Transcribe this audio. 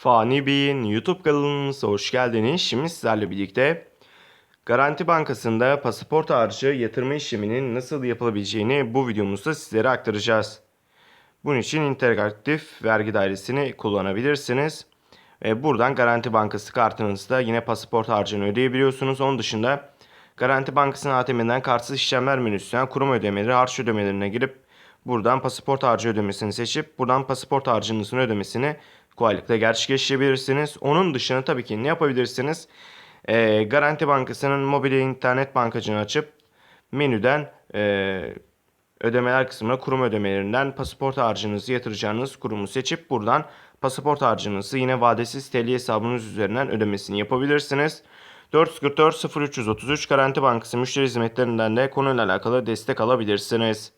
Fani Bey'in YouTube kanalımıza hoş geldiniz. Şimdi sizlerle birlikte Garanti Bankası'nda pasaport harcı yatırma işleminin nasıl yapılabileceğini bu videomuzda sizlere aktaracağız. Bunun için interaktif vergi dairesini kullanabilirsiniz. Ve buradan Garanti Bankası kartınızda yine pasaport harcını ödeyebiliyorsunuz. Onun dışında Garanti Bankası'nın ATM'den kartsız işlemler menüsünden kurum ödemeleri, harç ödemelerine girip buradan pasaport harcı ödemesini seçip buradan pasaport harcınızın ödemesini kolaylıkla gerçekleştirebilirsiniz. Onun dışında tabii ki ne yapabilirsiniz? Ee, Garanti Bankası'nın mobil internet bankacını açıp menüden ee, ödemeler kısmına kurum ödemelerinden pasaport harcınızı yatıracağınız kurumu seçip buradan pasaport harcınızı yine vadesiz TL hesabınız üzerinden ödemesini yapabilirsiniz. 444 0333 Garanti Bankası müşteri hizmetlerinden de konuyla alakalı destek alabilirsiniz.